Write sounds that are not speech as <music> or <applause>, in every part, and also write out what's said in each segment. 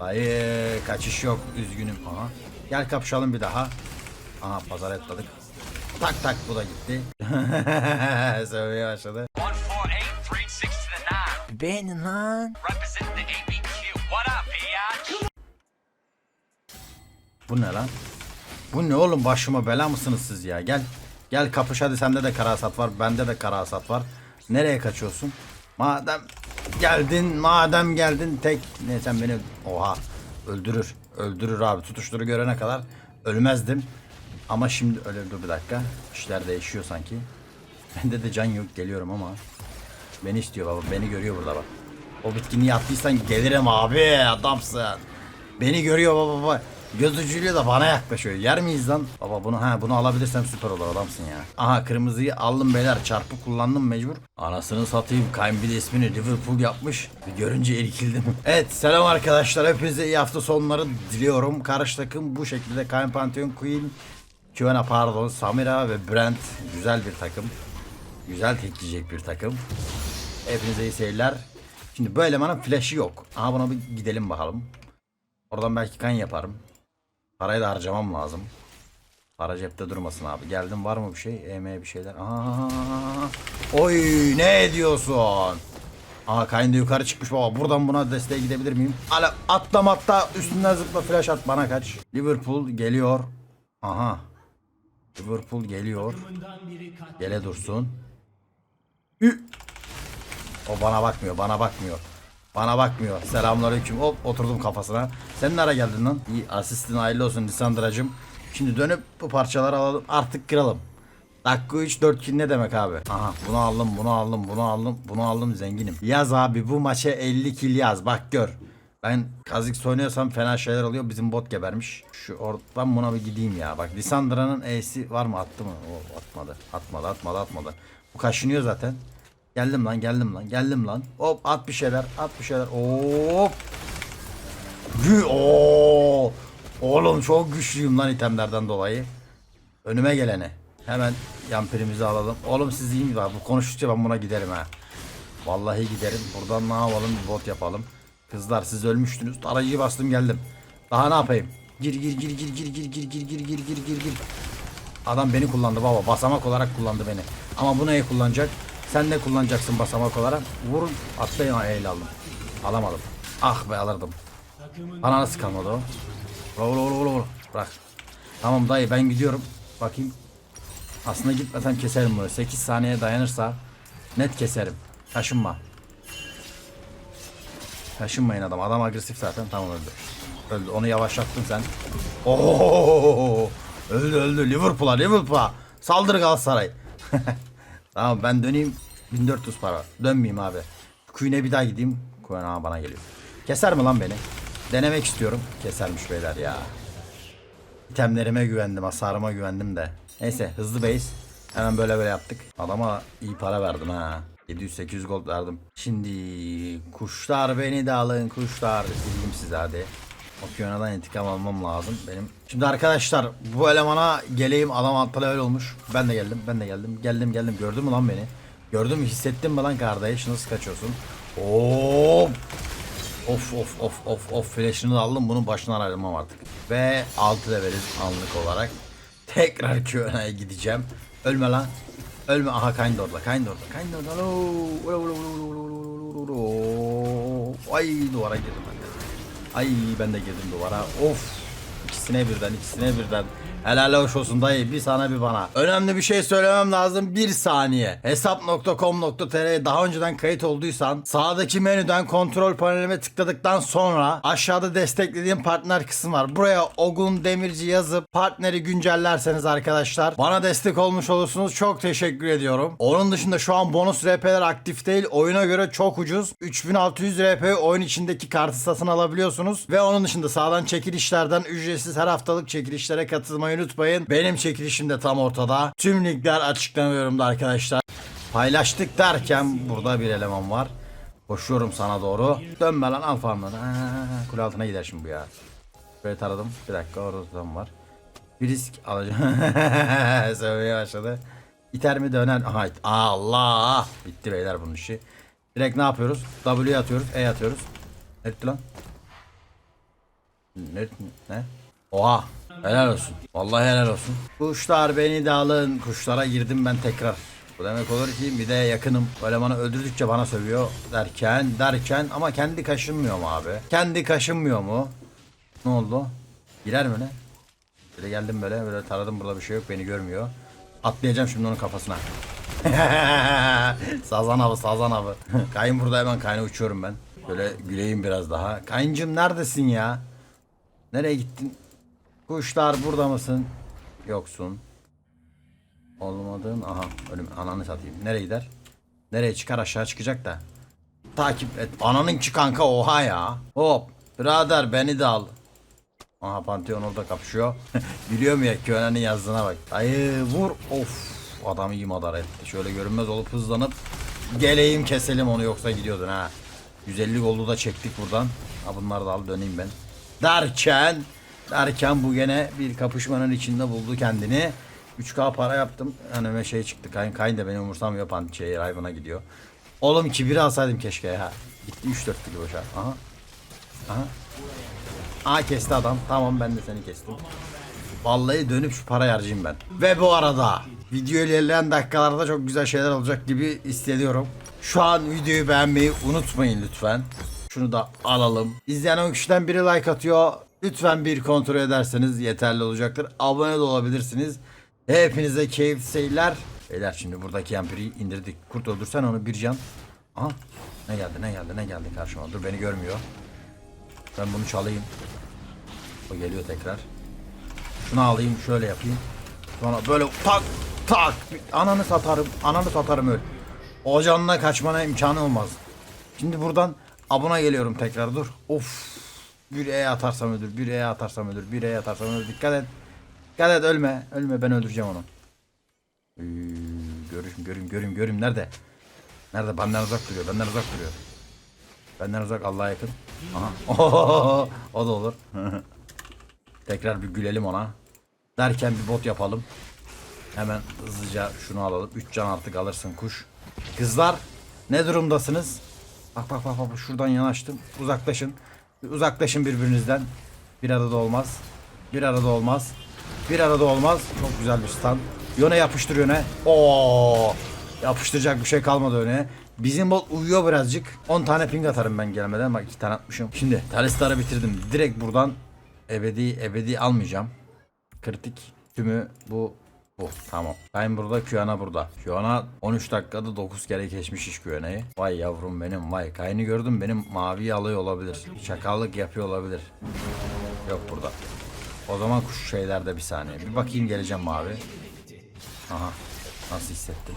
Dayı kaçış yok üzgünüm. Aha. Gel kapışalım bir daha. Aha pazar etladık. Tak tak bu da gitti. <laughs> Sövmeye başladı. 148, 360 to the 9. Beğenin lan. Bu ne lan? Bu ne oğlum başıma bela mısınız siz ya? Gel. Gel kapış hadi sende de kara hasat var. Bende de kara hasat var. Nereye kaçıyorsun? Madem geldin, madem geldin tek ne sen beni oha öldürür. Öldürür abi. Tutuşturu görene kadar ölmezdim. Ama şimdi öyle dur bir dakika. İşler değişiyor sanki. Bende de can yok geliyorum ama. Beni istiyor baba. Beni görüyor burada bak. O bitkinliği attıysan gelirim abi adamsın. Beni görüyor baba baba. Göz ucuyla da bana yaklaşıyor. Yer miyiz lan? Baba bunu ha bunu alabilirsem süper olur adamsın ya. Aha kırmızıyı aldım beyler. Çarpı kullandım mecbur. Anasını satayım. De ismini Liverpool yapmış. Bir görünce irkildim. <laughs> evet selam arkadaşlar. Hepinize iyi hafta sonları diliyorum. Karşı takım bu şekilde. Kayın Pantheon Queen. Kivana pardon. Samira ve Brent. Güzel bir takım. Güzel tekleyecek bir takım. Hepinize iyi seyirler. Şimdi bu elemanın flash'ı yok. Aha buna bir gidelim bakalım. Oradan belki kan yaparım. Parayı da harcamam lazım. Para cepte durmasın abi. Geldim var mı bir şey? EM bir şeyler. Aa, oy ne ediyorsun? Aha kayın da yukarı çıkmış baba. Buradan buna desteğe gidebilir miyim? Hala atlam hatta üstünden zıpla flash at bana kaç. Liverpool geliyor. Aha. Liverpool geliyor. Gele dursun. Ü. O bana bakmıyor, bana bakmıyor. Bana bakmıyor. Selamünaleyküm. Hop oturdum kafasına. Sen nereye geldin lan? İyi asistin hayırlı olsun Lisandra'cım. Şimdi dönüp bu parçaları alalım. Artık kıralım. Dakika 3 4 kill ne demek abi? Aha bunu aldım, bunu aldım, bunu aldım, bunu aldım zenginim. Yaz abi bu maça 50 kill yaz. Bak gör. Ben Kazix oynuyorsam fena şeyler oluyor. Bizim bot gebermiş. Şu oradan buna bir gideyim ya. Bak Lisandra'nın E'si var mı? Attı mı? O atmadı. Atmadı, atmadı, atmadı. Bu kaşınıyor zaten. Geldim lan geldim lan geldim lan. Hop at bir şeyler at bir şeyler. Hop. Gü Oo. Oğlum çok güçlüyüm lan itemlerden dolayı. Önüme gelene. Hemen yampirimizi alalım. Oğlum siz iyi mi var? Bu konuştukça ben buna giderim ha. Vallahi giderim. Buradan ne yapalım? Bir bot yapalım. Kızlar siz ölmüştünüz. Aracıyı bastım geldim. Daha ne yapayım? Gir gir gir gir gir gir gir gir gir gir gir gir gir. Adam beni kullandı baba. Basamak olarak kullandı beni. Ama bu neye kullanacak? Sen de kullanacaksın basamak olarak. Vurun. Atlayın el aldım. Alamadım. Ah be alırdım. Bana nasıl kalmadı o? Vur vur vur vur. Bırak. Tamam dayı ben gidiyorum. Bakayım. Aslında gitmesem keserim bunu. 8 saniye dayanırsa net keserim. Taşınma. Taşınmayın adam. Adam agresif zaten. Tamam öldü. Öldü. Onu yavaşlattın sen. Oo! Öldü öldü. Liverpool'a Liverpool'a. Saldır Galatasaray. <laughs> tamam ben döneyim. 1400 para. Dönmeyeyim abi. Queen'e bir daha gideyim. Queen aa, bana geliyor. Keser mi lan beni? Denemek istiyorum. Kesermiş beyler ya. İtemlerime güvendim. Hasarıma güvendim de. Neyse hızlı base. Hemen böyle böyle yaptık. Adama iyi para verdim ha. 700-800 gold verdim. Şimdi kuşlar beni de alın kuşlar. Bildim size hadi. Okyana'dan intikam almam lazım benim. Şimdi arkadaşlar bu elemana geleyim adam alt level olmuş. Ben de geldim ben de geldim. Geldim geldim gördün mü lan beni? Gördün mü hissettin mi lan kardeş nasıl kaçıyorsun? Hop. Of of of of of flash'ını da aldım bunun başından ayrılmam artık. Ve 6 leveliz anlık olarak. Tekrar Köyona'ya gideceğim. Ölme lan. Ölme. Aha Kind orada. Kind orada. Kind orada. Ay duvara girdim ben de. Ay ben de girdim duvara. Of. İkisine birden ikisine birden. Helal hoş olsun dayı bir sana bir bana. Önemli bir şey söylemem lazım bir saniye. Hesap.com.tr daha önceden kayıt olduysan sağdaki menüden kontrol panelime tıkladıktan sonra aşağıda desteklediğim partner kısım var. Buraya Ogun Demirci yazıp partneri güncellerseniz arkadaşlar bana destek olmuş olursunuz. Çok teşekkür ediyorum. Onun dışında şu an bonus RP'ler aktif değil. Oyuna göre çok ucuz. 3600 RP oyun içindeki kartı satın alabiliyorsunuz. Ve onun dışında sağdan çekilişlerden ücretsiz her haftalık çekilişlere katılmayı unutmayın. Benim çekilişim de tam ortada. Tüm linkler açıklama yorumda arkadaşlar. Paylaştık derken burada bir eleman var. Koşuyorum sana doğru. Dönme lan al farmları. Aa, Kule altına gider şimdi bu ya. Böyle taradım. Bir dakika orada var. Bir risk alacağım. <laughs> Sövmeye başladı. İter mi döner? Aha Allah. Bitti beyler bunun işi. Direkt ne yapıyoruz? W atıyoruz. E atıyoruz. Etti lan. Ne? Ne? Oha. Helal olsun. Vallahi helal olsun. Kuşlar beni de alın. Kuşlara girdim ben tekrar. Bu demek olur ki bir de yakınım. Böyle bana öldürdükçe bana sövüyor derken derken ama kendi kaşınmıyor mu abi? Kendi kaşınmıyor mu? Ne oldu? Girer mi ne? Böyle geldim böyle böyle taradım burada bir şey yok beni görmüyor. Atlayacağım şimdi onun kafasına. <laughs> sazan avı sazan avı. <laughs> Kayın burada hemen kayna uçuyorum ben. Böyle güleyim biraz daha. Kayıncım neredesin ya? Nereye gittin? Kuşlar burada mısın? Yoksun. Olmadın. Aha ölüm ananı satayım. Nereye gider? Nereye çıkar aşağı çıkacak da. Takip et. Ananın ki kanka oha ya. Hop. Birader beni de al. Aha Pantheon orada kapışıyor. <laughs> Biliyor mu ya Könen'in yazdığına bak. Dayı vur. Of. Adam iyi madar etti. Şöyle görünmez olup hızlanıp geleyim keselim onu yoksa gidiyordun ha. 150 goldu da çektik buradan. Ha bunları da al döneyim ben. Derken derken bu gene bir kapışmanın içinde buldu kendini. 3K para yaptım. Önüme şey çıktı. Kayın kayın da beni umursamıyor. Pan şey Riven'a gidiyor. Oğlum kibiri alsaydım keşke ya. Gitti 3-4 kilo boşa. Aha. Aha. Aa kesti adam. Tamam ben de seni kestim. Vallahi dönüp şu parayı harcayayım ben. Ve bu arada video ilerleyen dakikalarda çok güzel şeyler olacak gibi hissediyorum. Şu an videoyu beğenmeyi unutmayın lütfen. Şunu da alalım. İzleyen 10 kişiden biri like atıyor. Lütfen bir kontrol ederseniz yeterli olacaktır. Abone de olabilirsiniz. Hepinize keyifli seyirler. Beyler şimdi buradaki yampiri indirdik. Kurt öldürsen onu bir can. Aha. Ne geldi ne geldi ne geldi karşıma. Dur beni görmüyor. Ben bunu çalayım. O geliyor tekrar. Şunu alayım şöyle yapayım. Sonra böyle tak tak ananı satarım ananı satarım öl. O canına kaçmana imkanı olmaz. Şimdi buradan abona geliyorum tekrar dur. Of. Bir E atarsam ölür, bir E atarsam ölür, bir E atarsam ölür. Dikkat et. Dikkat et ölme. Ölme ben öldüreceğim onu. Ee, göreyim göreyim göreyim göreyim nerede? Nerede? Benden uzak duruyor. Benden uzak duruyor. Benden uzak Allah'a yakın. Aha. <laughs> o da olur. <laughs> Tekrar bir gülelim ona. Derken bir bot yapalım. Hemen hızlıca şunu alalım. 3 can artık alırsın kuş. Kızlar ne durumdasınız? Bak bak bak bak şuradan yanaştım. Uzaklaşın. Uzaklaşın birbirinizden. Bir arada olmaz. Bir arada olmaz. Bir arada olmaz. Çok güzel bir stand. Yöne yapıştır yöne. Oo! Yapıştıracak bir şey kalmadı öne. Bizim bot uyuyor birazcık. 10 tane ping atarım ben gelmeden. Bak 2 tane atmışım. Şimdi Talistar'ı bitirdim. Direkt buradan ebedi ebedi almayacağım. Kritik tümü bu bu tamam. Ben burada Q'ana burada. Q'ana 13 dakikada 9 kere geçmiş iş Q'ana'yı. Vay yavrum benim vay. Kaynı gördüm benim mavi alıyor olabilir. Çakallık yapıyor olabilir. Yok burada. O zaman kuş şeylerde bir saniye. Bir bakayım geleceğim mavi. Aha. Nasıl hissettim?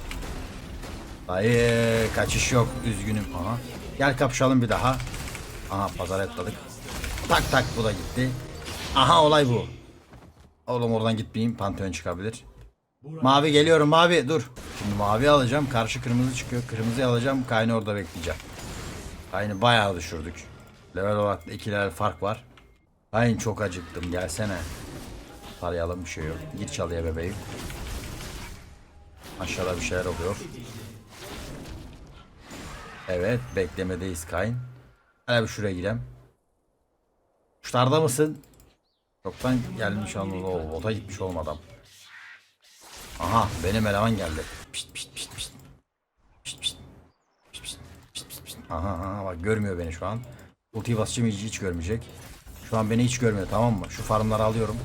Dayı kaçış yok üzgünüm. Aha. Gel kapışalım bir daha. Aha pazar etladık. Tak tak bu da gitti. Aha olay bu. Oğlum oradan gitmeyeyim. Pantheon çıkabilir. Mavi geliyorum mavi dur. Şimdi mavi alacağım. Karşı kırmızı çıkıyor. Kırmızıyı alacağım. Kaynı orada bekleyeceğim. Kaynı bayağı düşürdük. Level olarak da iki level fark var. Kayn çok acıktım gelsene. Tarayalım bir şey yok. Gir çalıya bebeğim. Aşağıda bir şeyler oluyor. Evet beklemedeyiz Kayn. Hele bir şuraya gidelim. Kuşlarda mısın? Çoktan gelmiş anladı. O bota gitmiş olmadan. Aha benim eleman geldi. Pişt pişt pişt pişt. Pişt pişt. Pişt pişt. Pişt pişt pişt. Aha, aha bak görmüyor beni şu an. Ultiyi basacağım hiç, hiç görmeyecek. Şu an beni hiç görmüyor tamam mı? Şu farmları alıyorum.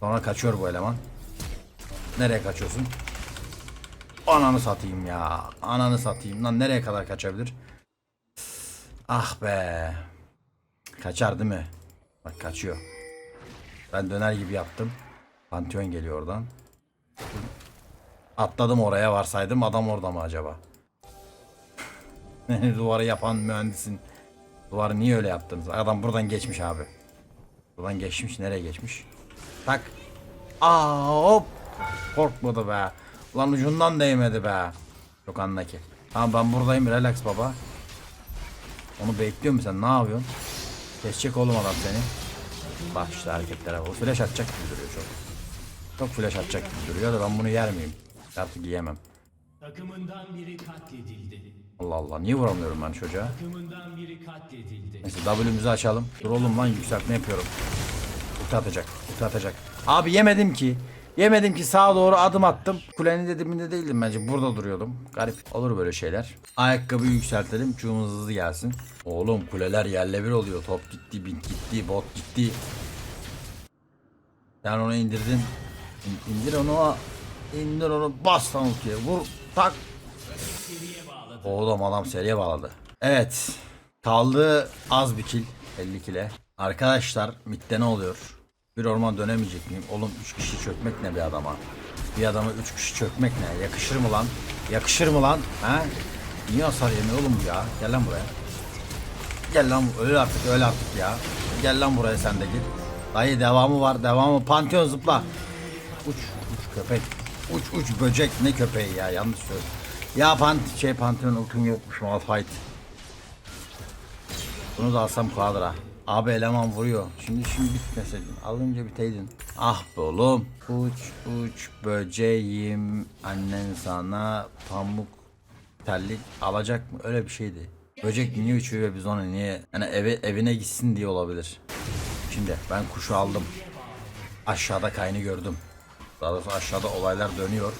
Sonra kaçıyor bu eleman. Nereye kaçıyorsun? Ananı satayım ya. Ananı satayım. Lan nereye kadar kaçabilir? Ah be. Kaçar değil mi? Bak kaçıyor. Ben döner gibi yaptım. Pantheon geliyor oradan. Atladım oraya varsaydım adam orada mı acaba? <laughs> Duvarı yapan mühendisin. Duvarı niye öyle yaptınız? Adam buradan geçmiş abi. Buradan geçmiş. Nereye geçmiş? Tak. Aa hop. Korkmadı be. Ulan ucundan değmedi be. Çok anla ki. Tamam ben buradayım relax baba. Onu bekliyor musun sen? Ne yapıyorsun? Kesecek oğlum adam seni. Bak işte hareketlere. O flash atacak gibi duruyor çok. Çok flash atacak gibi duruyor da ben bunu yer miyim? Artık yiyemem. Takımından biri katledildi. Allah Allah niye vuramıyorum ben çocuğa? Neyse W'mizi açalım. Dur oğlum lan yükseltme yapıyorum. Ulti atacak. Ulti atacak. Abi yemedim ki. Yemedim ki sağa doğru adım attım. Kulenin de dibinde değildim bence. Burada duruyordum. Garip. Olur böyle şeyler. Ayakkabıyı yükseltelim. Çuğumuz hızlı gelsin. Oğlum kuleler yerle bir oluyor. Top gitti, bint gitti, bot gitti. Sen onu indirdin. İn- İndir onu. İndir onu. Bas lan. Vur. Tak. Oğlum adam seriye bağladı. Evet. Kaldı az bir kill. 50 kile. Arkadaşlar midde ne oluyor? Bir orman dönemeyecek miyim? Oğlum 3 kişi çökmek ne bir adama? Bir adama 3 kişi çökmek ne? Yakışır mı lan? Yakışır mı lan? Ha? Niye hasar yemiyor oğlum ya? Gel lan buraya. Gel lan öyle artık öyle artık ya. Gel lan buraya sen de git. Dayı devamı var devamı. Pantheon zıpla. Uç uç köpek. Uç uç böcek ne köpeği ya yanlış söyledim. Ya pant şey Pantheon ultim yokmuş Malphite. Bunu da alsam kadra. Abi eleman vuruyor. Şimdi şimdi bitmeseydin. Alınca biteydin. Ah be oğlum. Uç uç böceğim. Annen sana pamuk terlik alacak mı? Öyle bir şeydi. Böcek niye uçuyor ve biz ona niye? Yani eve, evine gitsin diye olabilir. Şimdi ben kuşu aldım. Aşağıda kaynı gördüm. Daha doğrusu aşağıda olaylar dönüyor.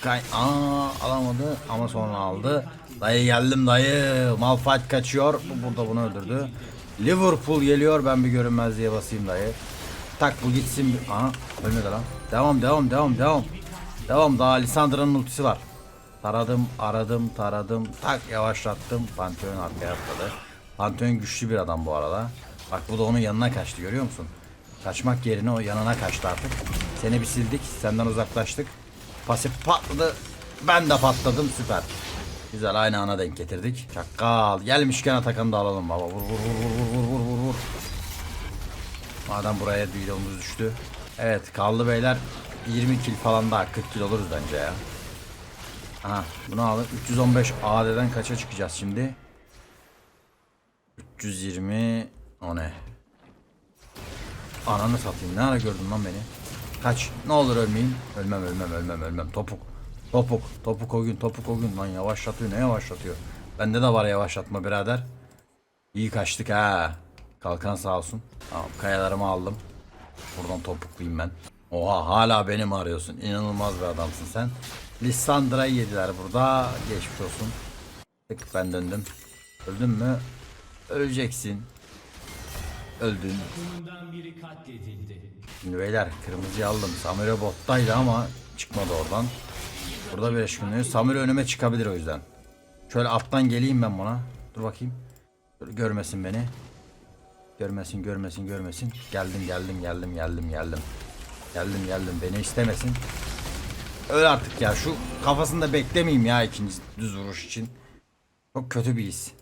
Kay Aa alamadı ama sonra aldı. Dayı geldim dayı. Malphite kaçıyor. Bu burada bunu öldürdü. Liverpool geliyor. Ben bir görünmezliğe basayım dayı. Tak bu gitsin. Aha ölmedi lan. Devam devam devam devam. Devam daha Lissandra'nın ultisi var. Taradım aradım taradım. Tak yavaşlattım. Pantheon arkaya atladı. Pantheon güçlü bir adam bu arada. Bak bu da onun yanına kaçtı görüyor musun? Kaçmak yerine o yanına kaçtı artık. Seni bir sildik. Senden uzaklaştık. Pasif patladı. Ben de patladım süper. Güzel aynı ana denk getirdik. Çakal. Gelmişken Atakan'ı da alalım baba. Vur vur vur vur vur vur vur vur. Madem buraya videomuz düştü. Evet kaldı beyler. 20 kill falan daha 40 kill oluruz bence ya. Aha bunu alın. 315 AD'den kaça çıkacağız şimdi? 320 o ne? Ananı satayım. Ne ara gördün lan beni? Kaç. Ne olur ölmeyeyim. Ölmem ölmem ölmem ölmem. Topuk. Topuk. Topuk o gün. Topuk o gün. Lan yavaşlatıyor. Ne yavaşlatıyor? Bende de var yavaşlatma birader. İyi kaçtık ha. Kalkan sağ olsun. Tamam kayalarımı aldım. Buradan topuklayayım ben. Oha hala beni mi arıyorsun? İnanılmaz bir adamsın sen. Lissandra'yı yediler burada. Geçmiş olsun. Tık ben döndüm. Öldün mü? Öleceksin. Öldün. Şimdi beyler kırmızıyı aldım. Samira bottaydı ama çıkmadı oradan. Burada bir eşkınlıyor. Samira önüme çıkabilir o yüzden. Şöyle alttan geleyim ben buna. Dur bakayım. Dur, görmesin beni. Görmesin görmesin görmesin. Geldim geldim geldim geldim geldim. Geldim geldim beni istemesin. Öyle artık ya şu kafasında beklemeyeyim ya ikinci düz vuruş için. Çok kötü bir his.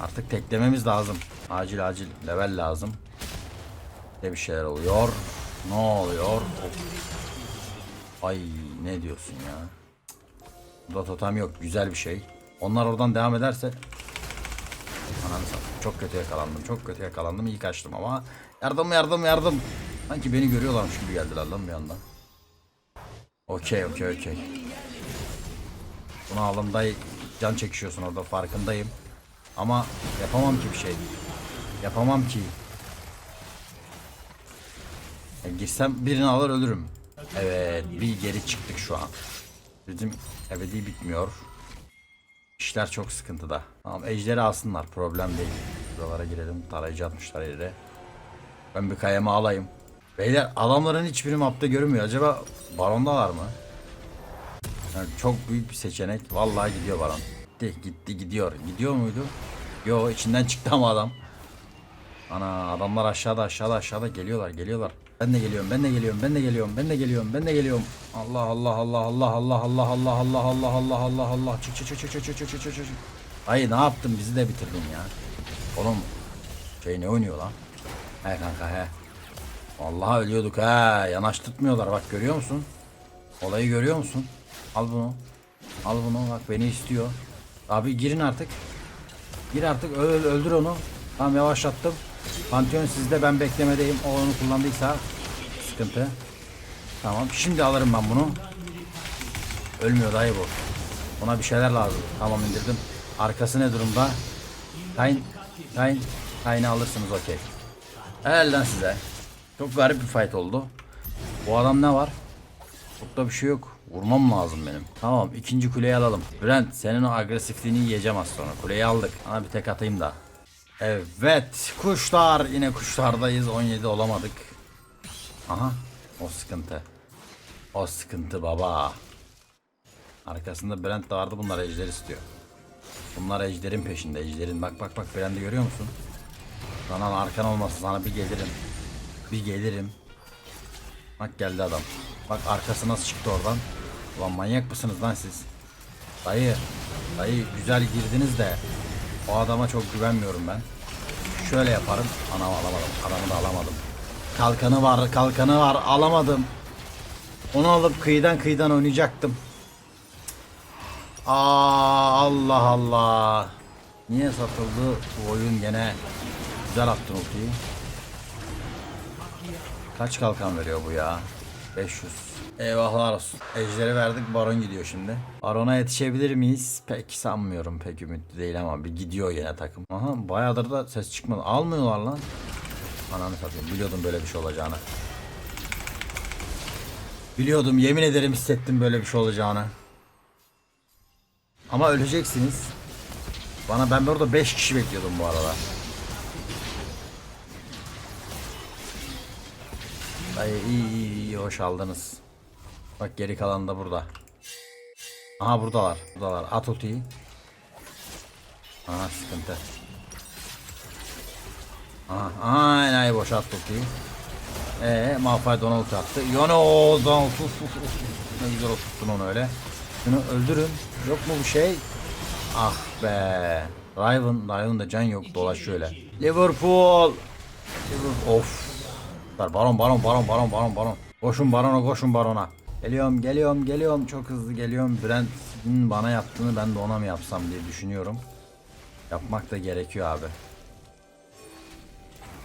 Artık teklememiz lazım. Acil acil level lazım. Ne bir şeyler oluyor. Ne oluyor? Ay ne diyorsun ya? Burada totem yok. Güzel bir şey. Onlar oradan devam ederse Ananı satayım. Çok kötü yakalandım. Çok kötü yakalandım. İyi kaçtım ama yardım yardım yardım. Sanki beni görüyorlarmış gibi geldiler lan bir anda. Okey okey okey. Bunu aldım dayı. Can çekişiyorsun orada farkındayım. Ama yapamam ki bir şey. Yapamam ki. Ya girsem birini alır ölürüm. Evet bir geri çıktık şu an. Bizim ebedi bitmiyor. İşler çok sıkıntıda. Tamam ejderi alsınlar problem değil. Buralara girelim tarayıcı atmışlar yere. Ben bir kayama alayım. Beyler adamların hiçbiri mapta görünmüyor. Acaba barondalar mı? Yani çok büyük bir seçenek. Vallahi gidiyor baron. Gitti gitti gidiyor. Gidiyor muydu? Yo içinden çıktı ama adam. Ana adamlar aşağıda aşağıda aşağıda geliyorlar geliyorlar. Ben de geliyorum ben de geliyorum ben de geliyorum ben de geliyorum ben de geliyorum. Allah Allah Allah Allah Allah Allah Allah Allah Allah Allah Allah Allah çık çık çık çık çık çık çık çık çık. Ay ne yaptın bizi de bitirdin ya. Oğlum şey ne oynuyor lan? He kanka he. Vallahi ölüyorduk ha. Yanaştırtmıyorlar bak görüyor musun? Olayı görüyor musun? Al bunu. Al bunu bak beni istiyor. Abi girin artık. Gir artık öl, öldür onu. Tamam yavaşlattım. Pantheon sizde ben beklemedeyim. O onu kullandıysa sıkıntı. Tamam şimdi alırım ben bunu. Ölmüyor dayı bu. Ona bir şeyler lazım. Tamam indirdim. Arkası ne durumda? Kayn, Kayn, Kayn'ı alırsınız okey. Elden size. Çok garip bir fight oldu. Bu adam ne var? Çok da bir şey yok. Vurmam lazım benim. Tamam ikinci kuleyi alalım. Brent senin o agresifliğini yiyeceğim az sonra. Kuleyi aldık. Ana bir tek atayım da. Evet kuşlar yine kuşlardayız 17 olamadık. Aha o sıkıntı. O sıkıntı baba. Arkasında Brent de vardı bunlar ejder istiyor. Bunlar ejderin peşinde ejderin. Bak bak bak Brent'i görüyor musun? Sana arkan olmasa sana bir gelirim. Bir gelirim. Bak geldi adam. Bak arkası nasıl çıktı oradan. Ulan manyak mısınız lan siz? Dayı. Dayı güzel girdiniz de. O adama çok güvenmiyorum ben. Şöyle yaparım. Anam alamadım. Adamı da alamadım. Kalkanı var. Kalkanı var. Alamadım. Onu alıp kıyıdan kıyıdan oynayacaktım. Aa Allah Allah. Niye satıldı bu oyun gene? Güzel attın ultiyi. Kaç kalkan veriyor bu ya? 500. Eyvahlar olsun. Ejderi verdik baron gidiyor şimdi. Barona yetişebilir miyiz? Pek sanmıyorum. Pek ümitli değil ama bir gidiyor yine takım. Aha bayağıdır da ses çıkmadı. Almıyorlar lan. Ananı satayım. Biliyordum böyle bir şey olacağını. Biliyordum yemin ederim hissettim böyle bir şey olacağını. Ama öleceksiniz. Bana ben orada 5 kişi bekliyordum bu arada. Ay iyi iyi iyi hoş aldınız. Bak geri kalan da burada. Aha buradalar. Buradalar. At ultiyi. Aha sıkıntı. Aha, aha enayi boş at ultiyi. Eee Malphite ona ulti attı. Yono Donald. Uf, uf, uf. Ne güzel oturttun onu öyle. Şunu öldürün. Yok mu bir şey? Ah be. Riven, Riven'da can yok dolaş şöyle. Liverpool. Liverpool. Of. Ver, Baron baron baron baron baron baron. Koşun barona koşun barona. Geliyorum geliyorum geliyorum çok hızlı geliyorum. Brent'in bana yaptığını ben de ona mı yapsam diye düşünüyorum. Yapmak da gerekiyor abi.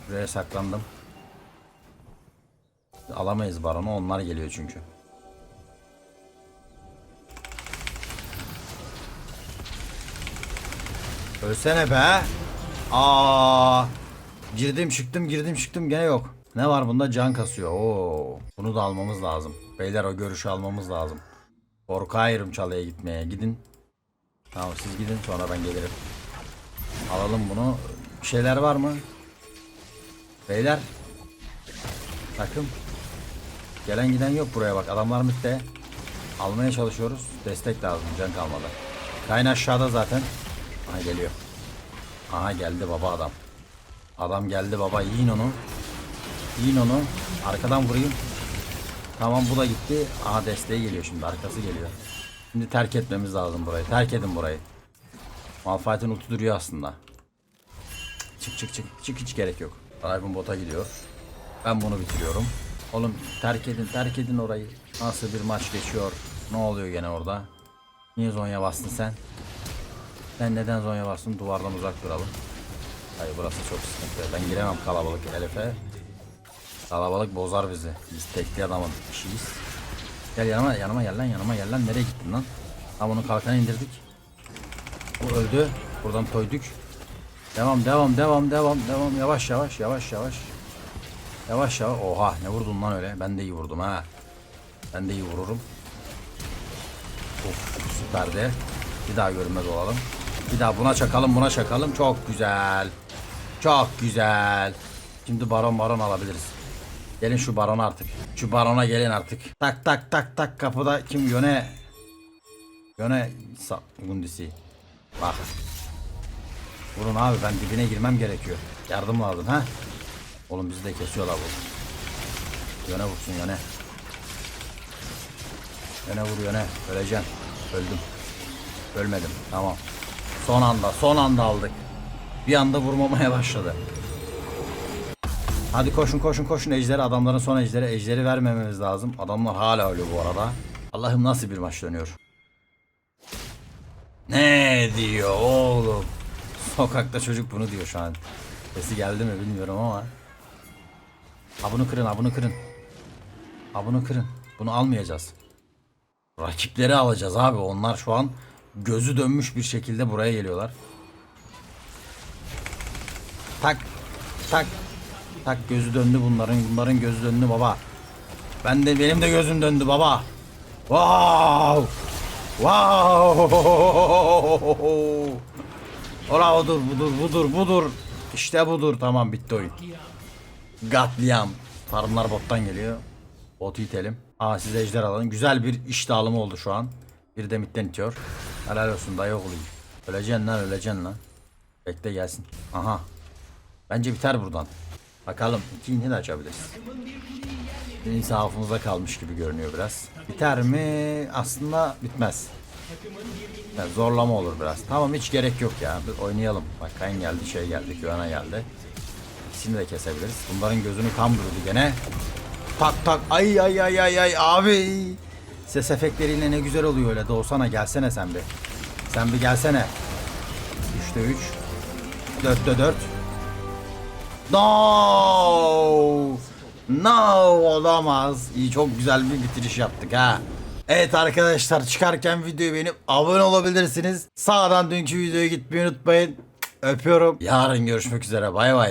Buraya saklandım. Alamayız baronu onlar geliyor çünkü. Ölsene be. Aa. Girdim çıktım girdim çıktım gene yok. Ne var bunda can kasıyor. Oo. Bunu da almamız lazım. Beyler o görüşü almamız lazım. Korkuyorum çalıya gitmeye. Gidin. Tamam siz gidin sonra ben gelirim. Alalım bunu. Bir şeyler var mı? Beyler. Takım. Gelen giden yok buraya bak. Adamlar mitte. Almaya çalışıyoruz. Destek lazım. Can kalmadı. Kayn aşağıda zaten. Aha geliyor. Aha geldi baba adam. Adam geldi baba. Yiyin onu. Yiyin onu. Arkadan vurayım. Tamam bu da gitti. Aha desteği geliyor şimdi. Arkası geliyor. Şimdi terk etmemiz lazım burayı. Terk edin burayı. Malphite'in ulti duruyor aslında. Çık çık çık. Çık hiç gerek yok. Raven bota gidiyor. Ben bunu bitiriyorum. Oğlum terk edin terk edin orayı. Nasıl bir maç geçiyor? Ne oluyor gene orada? Niye zonya bastın sen? Sen neden zonya bastın? Duvardan uzak duralım. Hayır burası çok sıkıntı. Ben giremem kalabalık Elif'e. Kalabalık bozar bizi. Biz tekli adamın işiyiz. Gel yanıma yanıma gel lan yanıma gel lan. Nereye gittin lan? Ha bunun kalkanı indirdik. Bu öldü. Buradan toyduk. Devam devam devam devam devam. Yavaş yavaş yavaş yavaş. Yavaş yavaş. Oha ne vurdun lan öyle. Ben de iyi vurdum ha. Ben de iyi vururum. Of süperdi. Bir daha görünmez olalım. Bir daha buna çakalım buna çakalım. Çok güzel. Çok güzel. Şimdi baron baron alabiliriz. Gelin şu barona artık. Şu barona gelin artık. Tak tak tak tak kapıda kim yöne yöne sa gundisi. Bak. Vurun abi ben dibine girmem gerekiyor. Yardım lazım ha. Oğlum bizi de kesiyorlar bu. Yöne vursun yöne. Yöne vur yöne. Öleceğim. Öldüm. Ölmedim. Tamam. Son anda son anda aldık. Bir anda vurmamaya başladı. Hadi koşun koşun koşun ejderi adamların son ejderi ejderi vermememiz lazım. Adamlar hala ölüyor bu arada. Allah'ım nasıl bir maç dönüyor. Ne diyor oğlum? Sokakta çocuk bunu diyor şu an. Sesi geldi mi bilmiyorum ama. Ha bunu kırın ha bunu kırın. Ha bunu kırın. Bunu almayacağız. Rakipleri alacağız abi. Onlar şu an gözü dönmüş bir şekilde buraya geliyorlar. Tak tak tak gözü döndü bunların bunların gözü döndü baba. Ben de benim de gözüm döndü baba. Wow! Wow! Ola budur budur budur budur. İşte budur tamam bitti oyun. Gatliam. Farmlar bottan geliyor. Botu itelim. Aa siz ejder alın. Güzel bir iş dağılımı oldu şu an. Bir de midden itiyor. Helal olsun dayı oğlum. Öleceksin lan öleceksin lan. Bekle gelsin. Aha. Bence biter buradan. Bakalım ikinci de açabiliriz. İnsafımıza kalmış gibi görünüyor biraz. Biter mi? Aslında bitmez. Yani zorlama olur biraz. Tamam hiç gerek yok ya. Bir oynayalım. Bak Kayn geldi, şey geldi, Güven'a geldi. İkisini de kesebiliriz. Bunların gözünü kan bürüdü gene. Tak tak. Ay ay ay ay ay abi. Ses efektleriyle ne güzel oluyor öyle. Doğsana gelsene sen bir. Sen bir gelsene. 3'te 3. 4'te 4. No! No olamaz. İyi çok güzel bir bitiriş yaptık ha. Evet arkadaşlar çıkarken videoyu beğenip abone olabilirsiniz. Sağdan dünkü videoya gitmeyi unutmayın. Öpüyorum. Yarın görüşmek üzere. Bay bay.